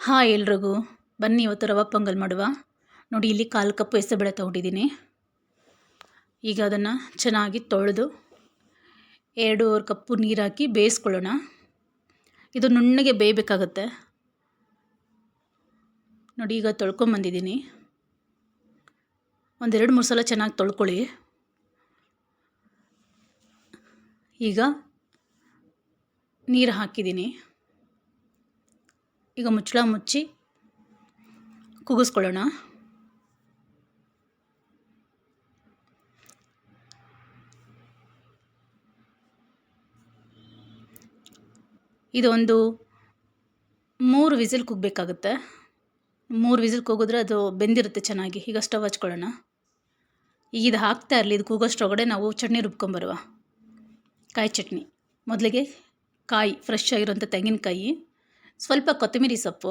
Hi ಎಲ್ರಿಗೂ. ಬನ್ನಿ ಇವತ್ತು ರವೆ ಪೊಂಗಲ್ ಮಾಡುವ. ನೋಡಿ, ಇಲ್ಲಿ ಕಾಲು ಕಪ್ಪು ಹೆಸರುಬೇಳೆ ತೊಗೊಂಡಿದ್ದೀನಿ. ಈಗ ಅದನ್ನು ಚೆನ್ನಾಗಿ ತೊಳೆದು ಎರಡೂವರೆ ಕಪ್ಪು ನೀರು ಹಾಕಿ ಬೇಯಿಸ್ಕೊಳ್ಳೋಣ. ಇದು ನುಣ್ಣಗೆ ಬೇಯಬೇಕಾಗತ್ತೆ. ನೋಡಿ, ಈಗ ತೊಳ್ಕೊಂಬಂದಿದ್ದೀನಿ ಒಂದೆರಡು ಮೂರು ಸಲ ಚೆನ್ನಾಗಿ ತೊಳ್ಕೊಳ್ಳಿ. ಈಗ ನೀರು ಹಾಕಿದ್ದೀನಿ. ಈಗ ಮುಚ್ಚಳ ಮುಚ್ಚಿ ಕೂಗಿಸ್ಕೊಳ್ಳೋಣ ಇದೊಂದು ಮೂರು ವಿಸಿಲ್ ಕುಗ್ಬೇಕಾಗುತ್ತೆ. ಮೂರು ವಿಸಿಲ್ ಕೂಗಿದ್ರೆ ಅದು ಬೆಂದಿರುತ್ತೆ ಚೆನ್ನಾಗಿ. ಈಗ ಸ್ಟವ್ ಹಚ್ಕೊಳ್ಳೋಣ. ಈಗ ಇದು ಹಾಕ್ತಾ ಇರಲಿ. ಇದು ಕೂಗೋಷ್ಟ್ರೊಳಗಡೆ ನಾವು ಚಟ್ನಿ ರುಬ್ಕೊಂಬರುವ ಕಾಯಿ ಚಟ್ನಿ. ಮೊದಲಿಗೆ ಕಾಯಿ ಫ್ರೆಶ್ ಆಗಿರೋಂಥ ತೆಂಗಿನಕಾಯಿ. ಸ್ವಲ್ಪ ಕೊತ್ತಂಬರಿ ಸೊಪ್ಪು,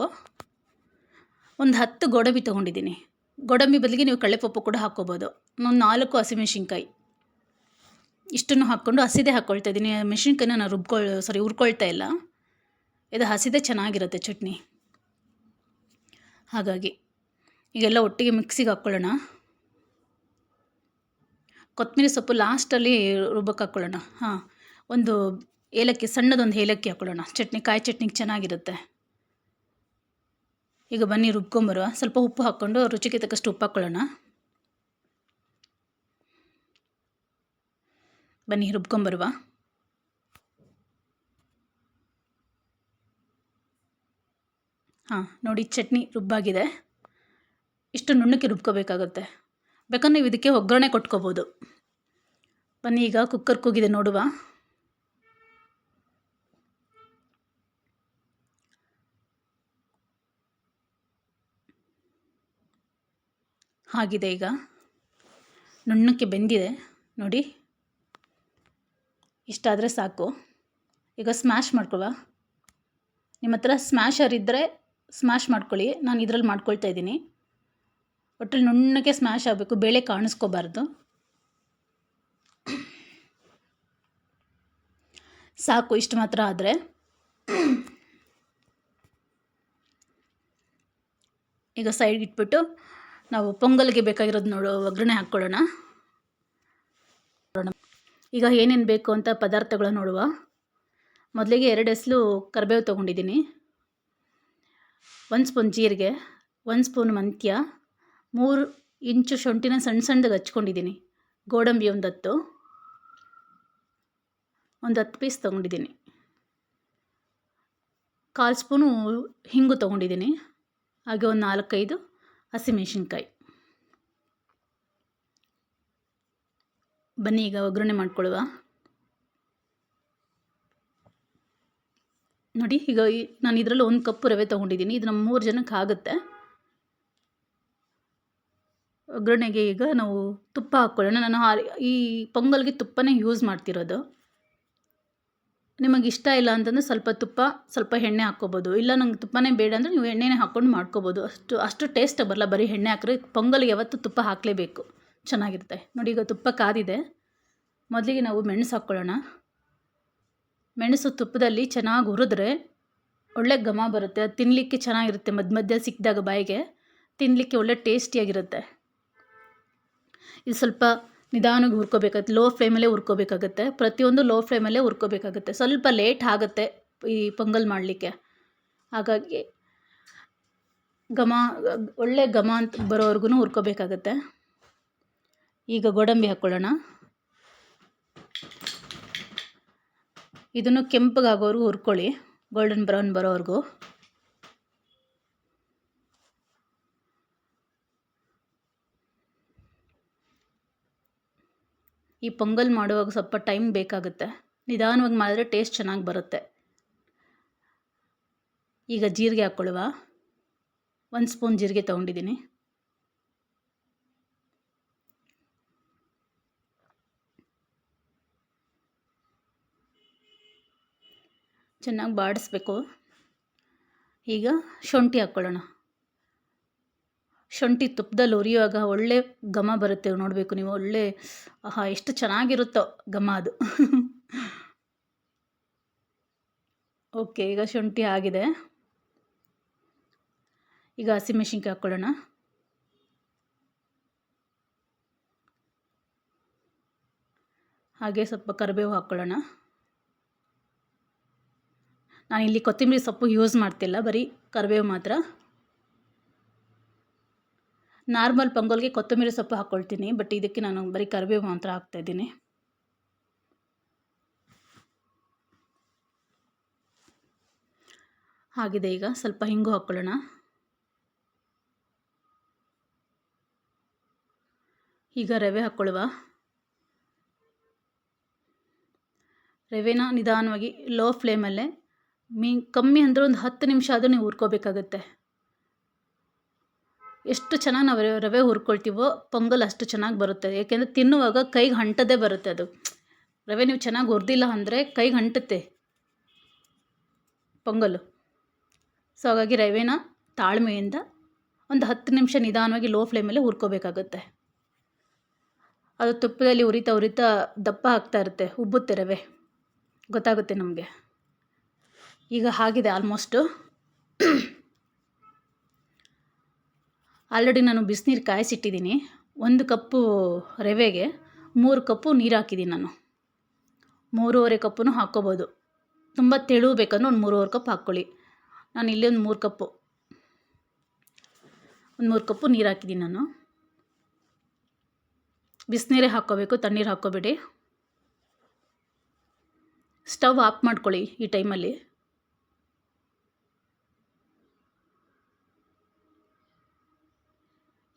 ಒಂದು ಹತ್ತು ಗೋಡಂಬಿ ತೊಗೊಂಡಿದ್ದೀನಿ. ಗೋಡಂಬಿ ಬದಲಿಗೆ ನೀವು ಕಳ್ಳೆಪಪ್ಪು ಕೂಡ ಹಾಕ್ಕೋಬೋದು. ಒಂದು ನಾಲ್ಕು ಹಸಿಮೆಣ್ಸಿನ್ಕಾಯಿ. ಇಷ್ಟನ್ನು ಹಾಕ್ಕೊಂಡು ಹಸಿದೆ ಹಾಕ್ಕೊಳ್ತಾ ಇದ್ದೀನಿ. ಮೆಣಸಿನ್ಕಾಯಿನ ನಾನು ರುಬ್ಕೊಳ್ ಸಾರಿ ಹುರ್ಕೊಳ್ತಾ ಇಲ್ಲ. ಇದು ಹಸಿದೆ ಚೆನ್ನಾಗಿರುತ್ತೆ ಚಟ್ನಿ. ಹಾಗಾಗಿ ಈಗೆಲ್ಲ ಒಟ್ಟಿಗೆ ಮಿಕ್ಸಿಗೆ ಹಾಕ್ಕೊಳ್ಳೋಣ. ಕೊತ್ತಂಬರಿ ಸೊಪ್ಪು ಲಾಸ್ಟಲ್ಲಿ ರುಬ್ಬಕ್ಕೆ ಹಾಕ್ಕೊಳ್ಳೋಣ. ಹಾಂ, ಒಂದು ಏಲಕ್ಕಿ, ಸಣ್ಣದೊಂದು ಏಲಕ್ಕಿ ಹಾಕೊಳ್ಳೋಣ. ಚಟ್ನಿ, ಕಾಯಿ ಚಟ್ನಿಗೆ ಚೆನ್ನಾಗಿರುತ್ತೆ. ಈಗ ಬನ್ನಿ, ರುಬ್ಕೊಂಬರುವ. ಸ್ವಲ್ಪ ಉಪ್ಪು ಹಾಕ್ಕೊಂಡು ರುಚಿಗೆ ತಕ್ಕಷ್ಟು ಉಪ್ಪು ಹಾಕ್ಕೊಳ್ಳೋಣ ಬನ್ನಿ, ರುಬ್ಕೊಂಬರುವ. ಹಾಂ, ನೋಡಿ, ಚಟ್ನಿ ರುಬ್ಬಾಗಿದೆ. ಇಷ್ಟು ನುಣ್ಣಕ್ಕೆ ರುಬ್ಕೋಬೇಕಾಗುತ್ತೆ. ಬೇಕಾದ್ರೆ ನೀವು ಇದಕ್ಕೆ ಒಗ್ಗರಣೆ ಕೊಟ್ಕೋಬೋದು. ಬನ್ನಿ, ಈಗ ಕುಕ್ಕರ್ ಕೂಗಿದೆ ನೋಡುವ. ಆಗಿದೆ ಈಗ. ನುಣ್ಣಕ್ಕೆ ಬೆಂದಿದೆ. ನೋಡಿ. ಇಷ್ಟಾದರೆ ಸಾಕು. ಈಗ ಸ್ಮ್ಯಾಶ್ ಮಾಡ್ಕೊಳ್ವಾ ನಿಮ್ಮ ಹತ್ರ ಸ್ಮ್ಯಾಶರ್ ಇದ್ದರೆ ಸ್ಮ್ಯಾಶ್ ಮಾಡ್ಕೊಳ್ಳಿ. ನಾನು ಇದರಲ್ಲಿ ಮಾಡ್ಕೊಳ್ತಾ ಇದ್ದೀನಿ. ಒಟ್ಟಲ್ಲಿ ನುಣ್ಣಗೆ ಸ್ಮ್ಯಾಶ್ ಆಗಬೇಕು. ಬೇಳೆ ಕಾಣಿಸ್ಕೋಬಾರ್ದು. ಸಾಕು, ಇಷ್ಟು ಮಾತ್ರ ಆದರೆ. ಈಗ ಸೈಡ್ ಇಟ್ಬಿಟ್ಟು ನಾವು ಪೊಂಗಲ್ಗೆ ಬೇಕಾಗಿರೋದು ನೋಡು, ಒಗ್ಗರಣೆ ಹಾಕ್ಕೊಳ್ಳೋಣ. ಈಗ ಏನೇನು ಬೇಕು ಅಂತ ಪದಾರ್ಥಗಳು ನೋಡುವ. ಮೊದಲಿಗೆ ಎರಡು ಎಸ್ಲು ಕರಿಬೇವು ತೊಗೊಂಡಿದ್ದೀನಿ. ಒಂದು ಸ್ಪೂನ್ ಜೀರಿಗೆ, ಒಂದು ಸ್ಪೂನ್ ಮಂತ್ಯ, ಮೂರು ಇಂಚು ಶುಂಠಿನ ಸಣ್ಣ ಸಣ್ಣದಾಗಿ ಹಚ್ಕೊಂಡಿದ್ದೀನಿ. ಗೋಡಂಬಿ ಒಂದು ಹತ್ತು ಒಂದು ಹತ್ತು ಪೀಸ್ ತೊಗೊಂಡಿದ್ದೀನಿ. ಕಾಲು ಸ್ಪೂನು ಹಿಂಗು ತೊಗೊಂಡಿದ್ದೀನಿ. ಹಾಗೆ ಒಂದು ನಾಲ್ಕೈದು ಹಸಿಮೆಣ್ಸಿನ್ಕಾಯಿ. ಬನ್ನಿ ಈಗ ಒಗ್ಗರಣೆ ಮಾಡ್ಕೊಳ್ಳುವ. ನೋಡಿ, ಈಗ ನಾನು ಇದರಲ್ಲಿ ಒಂದು ಕಪ್ ರವೆ ತೊಗೊಂಡಿದ್ದೀನಿ. ಇದು ನಮ್ಮ ಮೂರು ಜನಕ್ಕೆ ಆಗುತ್ತೆ. ಒಗ್ಗರಣೆಗೆ ಈಗ ನಾವು ತುಪ್ಪ ಹಾಕ್ಕೊಳ್ಳೋಣ. ನಾನು ಈ ಪೊಂಗಲ್ಗೆ ತುಪ್ಪನೇ ಯೂಸ್ ಮಾಡ್ತಿರೋದು. ನಿಮಗೆ ಇಷ್ಟ ಇಲ್ಲ ಅಂತಂದರೆ ಸ್ವಲ್ಪ ತುಪ್ಪ, ಸ್ವಲ್ಪ ಎಣ್ಣೆ ಹಾಕ್ಕೋಬೋದು. ಇಲ್ಲ ನಂಗೆ ತುಪ್ಪನೇ ಬೇಡ ಅಂದರೆ ನೀವು ಎಣ್ಣೆನೇ ಹಾಕ್ಕೊಂಡು ಮಾಡ್ಕೋಬೋದು. ಅಷ್ಟು ಅಷ್ಟು ಟೇಸ್ಟ್ ಬರಲ್ಲ. ಬರೀ ಎಣ್ಣೆ ಹಾಕಿದ್ರೆ ಪೊಂಗಲ್ಗೆ ಯಾವತ್ತು ತುಪ್ಪ ಹಾಕಲೇಬೇಕು. ಚೆನ್ನಾಗಿರುತ್ತೆ. ನೋಡಿ ಈಗ ತುಪ್ಪ ಕಾದಿದೆ. ಮೊದಲಿಗೆ ನಾವು ಮೆಣಸು ಹಾಕ್ಕೊಳ್ಳೋಣ. ಮೆಣಸು ತುಪ್ಪದಲ್ಲಿ ಚೆನ್ನಾಗಿ ಹುರಿದ್ರೆ ಒಳ್ಳೆ ಘಮ ಬರುತ್ತೆ. ಅದು ತಿನ್ನಲಿಕ್ಕೆ ಚೆನ್ನಾಗಿರುತ್ತೆ. ಮಧ್ಯ ಮಧ್ಯ ಸಿಕ್ಕಿದಾಗ ಬಾಯಿಗೆ. ತಿನ್ನಲಿಕ್ಕೆ ಒಳ್ಳೆ ಟೇಸ್ಟಿಯಾಗಿರುತ್ತೆ ಇದು ಸ್ವಲ್ಪ ನಿಧಾನವಾಗಿ ಹುರ್ಕೋಬೇಕಾಗುತ್ತೆ. ಲೋ ಫ್ಲೇಮಲ್ಲೇ ಹುರ್ಕೋಬೇಕಾಗುತ್ತೆ. ಪ್ರತಿಯೊಂದು ಲೋ ಫ್ಲೇಮಲ್ಲೇ ಹುರ್ಕೋಬೇಕಾಗುತ್ತೆ. ಸ್ವಲ್ಪ ಲೇಟ್ ಆಗುತ್ತೆ ಈ ಪೊಂಗಲ್ ಮಾಡಲಿಕ್ಕೆ. ಹಾಗಾಗಿ ಘಮ, ಒಳ್ಳೆ ಘಮ ಅಂತ ಬರೋವರೆಗೂ ಹುರ್ಕೋಬೇಕಾಗತ್ತೆ. ಈಗ ಗೋಡಂಬಿ ಹಾಕ್ಕೊಳ್ಳೋಣ ಇದನ್ನು ಕೆಂಪಗಾಗೋವರೆಗೂ ಹುರ್ಕೊಳ್ಳಿ. ಗೋಲ್ಡನ್ ಬ್ರೌನ್ ಬರೋವರೆಗೂ. ಈ ಪೊಂಗಲ್ ಮಾಡುವಾಗ ಸ್ವಲ್ಪ ಟೈಮ್ ಬೇಕಾಗುತ್ತೆ. ನಿಧಾನವಾಗಿ ಮಾಡಿದ್ರೆ ಟೇಸ್ಟ್ ಚೆನ್ನಾಗಿ ಬರುತ್ತೆ. ಈಗ ಜೀರಿಗೆ ಹಾಕ್ಕೊಳ್ಳುವ. ಒಂದು ಸ್ಪೂನ್ ಜೀರಿಗೆ ತೊಗೊಂಡಿದ್ದೀನಿ. ಚೆನ್ನಾಗಿ ಬಾಡಿಸ್ಬೇಕು. ಈಗ ಶುಂಠಿ ಹಾಕ್ಕೊಳ್ಳೋಣ. ಶುಂಠಿ ತುಪ್ಪದಲ್ಲಿ ಉರಿಯುವಾಗ ಒಳ್ಳೆ ಘಮ ಬರುತ್ತೆ ನೋಡಬೇಕು ನೀವು. ಒಳ್ಳೆ, ಆಹಾ, ಎಷ್ಟು ಚೆನ್ನಾಗಿರುತ್ತೋ ಘಮ ಅದು. ಓಕೆ, ಈಗ ಶುಂಠಿ ಆಗಿದೆ. ಈಗ ಹಸಿಮೆಣ್ಸಿನ್ಕಾಯಿ ಹಾಕ್ಕೊಳ್ಳೋಣ. ಹಾಗೆ ಸ್ವಲ್ಪ ಕರಿಬೇವು ಹಾಕ್ಕೊಳ್ಳೋಣ. ಇಲ್ಲಿ ಕೊತ್ತಂಬರಿ ಸೊಪ್ಪು ಯೂಸ್ ಮಾಡ್ತಿಲ್ಲ, ಬರೀ ಕರಿಬೇವು ಮಾತ್ರ. ನಾರ್ಮಲ್ ಪೊಂಗಲ್ಗೆ ಕೊತ್ತಂಬರಿ ಸೊಪ್ಪು ಹಾಕ್ಕೊಳ್ತೀನಿ ಬಟ್ ಇದಕ್ಕೆ ನಾನು ಬರೀ ಕರಿಬೇವು ಮಾತ್ರ ಹಾಕ್ತಾಯಿದ್ದೀನಿ ಆಗಿದೆ ಈಗ, ಸ್ವಲ್ಪ ಹಿಂಗು ಹಾಕ್ಕೊಳ್ಳೋಣ ಈಗ ರವೆ ಹಾಕ್ಕೊಳ್ಳುವ ರವೆನ ನಿಧಾನವಾಗಿ ಲೋ ಫ್ಲೇಮಲ್ಲೇ ಮೀ ಕಮ್ಮಿ ಅಂದರೆ ಒಂದು ಹತ್ತು ನಿಮಿಷ ಆದರೂ ನೀವು ಹುರ್ಕೋಬೇಕಾಗತ್ತೆ. ಎಷ್ಟು ಚೆನ್ನಾಗಿ ನಾವು ರವೆ ಹುರ್ಕೊಳ್ತೀವೋ ಪೊಂಗಲ್ ಅಷ್ಟು ಚೆನ್ನಾಗಿ ಬರುತ್ತೆ. ಏಕೆಂದರೆ ತಿನ್ನುವಾಗ ಕೈಗೆ ಅಂಟದೇ ಬರುತ್ತೆ ಅದು. ರವೆ ನೀವು ಚೆನ್ನಾಗಿ ಹುರಿದಿಲ್ಲ ಅಂದರೆ ಕೈಗೆ ಹಂಟುತ್ತೆ ಪೊಂಗಲು. ಸೊ ಹಾಗಾಗಿ ರವೆನ ತಾಳ್ಮೆಯಿಂದ ಒಂದು ಹತ್ತು ನಿಮಿಷ ನಿಧಾನವಾಗಿ ಲೋ ಫ್ಲೇಮಲ್ಲಿ ಹುರ್ಕೋಬೇಕಾಗುತ್ತೆ. ಅದು ತುಪ್ಪದಲ್ಲಿ ಉರಿತಾ ಉರಿತಾ ದಪ್ಪ ಆಗ್ತಾ ಇರುತ್ತೆ, ಉಬ್ಬುತ್ತೆ ರವೆ. ಗೊತ್ತಾಗುತ್ತೆ ನಮಗೆ? ಈಗ ಆಗಿದೆ ಆಲ್ಮೋಸ್ಟು ಆಲ್ರೆಡಿ ನಾನು ಬಿಸಿನೀರು ಕಾಯಿಸಿಟ್ಟಿದ್ದೀನಿ. ಒಂದು ಕಪ್ಪು ರವೆಗೆ ಮೂರು ಕಪ್ಪು ನೀರು ಹಾಕಿದ್ದೀನಿ ನಾನು. ಮೂರುವರೆ ಕಪ್ಪು ಹಾಕ್ಕೋಬೋದು. ತುಂಬ ತೆಳು ಬೇಕಂದ್ರೆ ಒಂದು ಮೂರುವರೆ ಕಪ್ ಹಾಕ್ಕೊಳ್ಳಿ. ನಾನು ಇಲ್ಲಿ ಒಂದು ಮೂರು ಕಪ್ಪು. ಒಂದು ಮೂರು ಕಪ್ಪು ನೀರು ಹಾಕಿದ್ದೀನಿ ನಾನು. ಬಿಸಿನೀರೇ ಹಾಕ್ಕೋಬೇಕು, ತಣ್ಣೀರು ಹಾಕ್ಕೋಬೇಡಿ. ಸ್ಟವ್ ಆಫ್ ಮಾಡ್ಕೊಳ್ಳಿ ಈ ಟೈಮಲ್ಲಿ.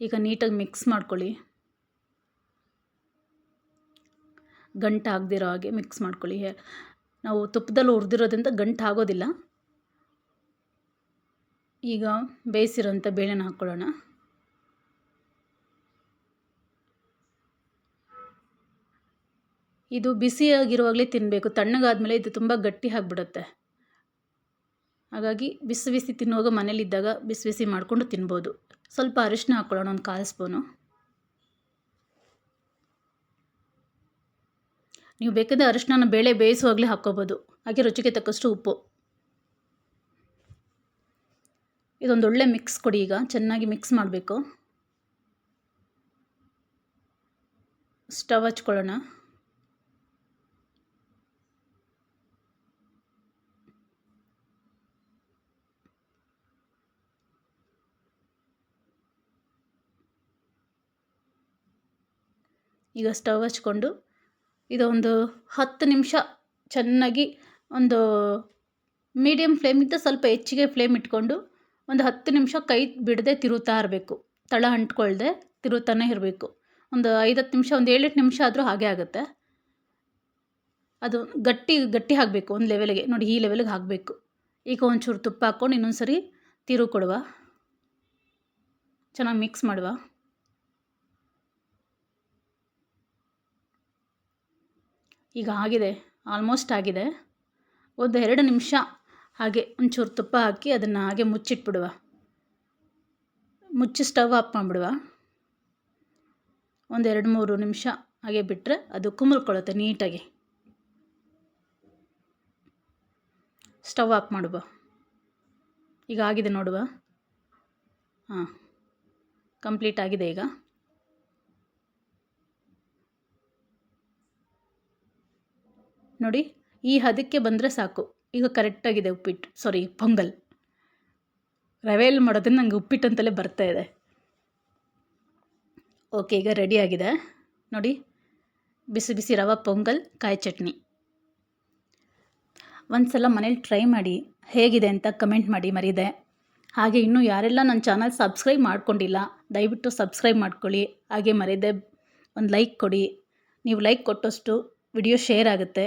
ಈಗ ನೀಟಾಗಿ ಮಿಕ್ಸ್ ಮಾಡ್ಕೊಳ್ಳಿ. ಗಂಟು ಆಗದಿರೋ ಹಾಗೆ ಮಿಕ್ಸ್ ಮಾಡ್ಕೊಳ್ಳಿ. ನಾವು ತುಪ್ಪದಲ್ಲಿ ಹುರಿದಿರೋದ್ರಿಂದ ಗಂಟು ಆಗೋದಿಲ್ಲ. ಈಗ ಬೇಯಿಸಿರೋಂಥ ಬೇಳೆನ ಹಾಕ್ಕೊಳ್ಳೋಣ. ಇದು ಬಿಸಿಯಾಗಿರುವಾಗಲೇ ತಿನ್ನಬೇಕು ತಣ್ಣಗಾದ್ಮೇಲೆ ಇದು ತುಂಬ ಗಟ್ಟಿ ಆಗಿಬಿಡುತ್ತೆ. ಹಾಗಾಗಿ ಬಿಸಿ ಬಿಸಿ ತಿನ್ನುವಾಗ ಮನೇಲಿದ್ದಾಗ ಬಿಸಿ ಬಿಸಿ ಮಾಡಿಕೊಂಡು ತಿನ್ಬೋದು. ಸ್ವಲ್ಪ ಅರಿಶಿನ ಹಾಕ್ಕೊಳ್ಳೋಣ, ಒಂದು ಕಾಲು ಸ್ಪೂನು. ನೀವು ಬೇಕಾದರೆ ಅರಿಶಿನ ಬೇಳೆ ಬೇಯಿಸುವಾಗಲೇ ಹಾಕ್ಕೋಬೋದು. ಹಾಗೆ ರುಚಿಗೆ ತಕ್ಕಷ್ಟು ಉಪ್ಪು. ಇದೊಂದು ಒಳ್ಳೆ ಮಿಕ್ಸ್ ಕೊಡಿ ಈಗ. ಚೆನ್ನಾಗಿ ಮಿಕ್ಸ್ ಮಾಡಬೇಕು. ಸ್ಟವ್ ಹಚ್ಕೊಳ್ಳೋಣ. ಈಗ ಸ್ಟವ್ ಹಚ್ಕೊಂಡು ಇದೊಂದು ಹತ್ತು ನಿಮಿಷ ಚೆನ್ನಾಗಿ ಒಂದು ಮೀಡಿಯಮ್ ಫ್ಲೇಮಿಂದ ಸ್ವಲ್ಪ ಹೆಚ್ಚಿಗೆ ಫ್ಲೇಮ್ ಇಟ್ಕೊಂಡು ಒಂದು ಹತ್ತು ನಿಮಿಷ ಕೈ ಬಿಡದೆ ತಿರುತ್ತಾ ಇರಬೇಕು. ತಳ ಅಂಟ್ಕೊಳ್ದೆ ತಿರುತ್ತಾನೆ ಇರಬೇಕು. ಒಂದು ಐದತ್ತು ನಿಮಿಷ, ಒಂದು ಏಳೆಂಟು ನಿಮಿಷ ಆದರೂ ಹಾಗೆ ಆಗುತ್ತೆ. ಅದು ಗಟ್ಟಿ ಗಟ್ಟಿ ಹಾಕಬೇಕು ಒಂದು ಲೆವೆಲ್ಗೆ ನೋಡಿ, ಈ ಲೆವೆಲ್ಗೆ ಹಾಕಬೇಕು. ಈಗ ಒಂಚೂರು ತುಪ್ಪ ಹಾಕ್ಕೊಂಡು ಇನ್ನೊಂದು ಸರಿ ತಿರು ಕೊಡುವ ಚೆನ್ನಾಗಿ ಮಿಕ್ಸ್ ಮಾಡುವ. ಈಗ ಆಗಿದೆ ಆಲ್ಮೋಸ್ಟ್ ಆಗಿದೆ. ಒಂದು ಎರಡು ನಿಮಿಷ ಹಾಗೆ ಒಂಚೂರು ತುಪ್ಪ ಹಾಕಿ ಅದನ್ನು ಹಾಗೆ ಮುಚ್ಚಿಟ್ಬಿಡುವ. ಮುಚ್ಚಿ ಸ್ಟವ್ ಆಫ್ ಮಾಡಿಬಿಡುವ. ಒಂದು ಎರಡು ಮೂರು ನಿಮಿಷ ಹಾಗೆ ಬಿಟ್ಟರೆ ಅದು ಕುಮಲ್ಕೊಳ್ಳುತ್ತೆ ನೀಟಾಗಿ. ಸ್ಟವ್ ಆಫ್ ಮಾಡುವ. ಈಗ ಆಗಿದೆ ನೋಡುವ. ಹಾಂ, ಕಂಪ್ಲೀಟ್ ಆಗಿದೆ ಈಗ. ನೋಡಿ, ಈ ಹದಕ್ಕೆ ಬಂದರೆ ಸಾಕು. ಈಗ ಕರೆಕ್ಟಾಗಿದೆ ಉಪ್ಪಿಟ್ಟು. ಸಾರಿ ಪೊಂಗಲ್. ರವೆಯಲ್ಲಿ ಮಾಡೋದನ್ನು ನನಗೆ ಉಪ್ಪಿಟ್ಟು ಅಂತಲೇ ಬರ್ತಾ ಇದೆ. ಓಕೆ ಈಗ ರೆಡಿಯಾಗಿದೆ ನೋಡಿ, ಬಿಸಿ ಬಿಸಿ ರವೆ, ಪೊಂಗಲ್, ಕಾಯಿ ಚಟ್ನಿ. ಒಂದು ಸಲ ಮನೇಲಿ ಟ್ರೈ ಮಾಡಿ ಹೇಗಿದೆ ಅಂತ ಕಮೆಂಟ್ ಮಾಡಿ ಮರಿದೆ. ಹಾಗೆ ಇನ್ನೂ ಯಾರೆಲ್ಲ ನನ್ನ ಚಾನಲ್ ಸಬ್ಸ್ಕ್ರೈಬ್ ಮಾಡ್ಕೊಂಡಿಲ್ಲ, ದಯವಿಟ್ಟು ಸಬ್ಸ್ಕ್ರೈಬ್ ಮಾಡ್ಕೊಳ್ಳಿ. ಹಾಗೆ ಮರಿದೆ, ಒಂದು ಲೈಕ್ ಕೊಡಿ. ನೀವು ಲೈಕ್ ಕೊಟ್ಟಷ್ಟು ವಿಡಿಯೋ ಶೇರ್ ಆಗುತ್ತೆ.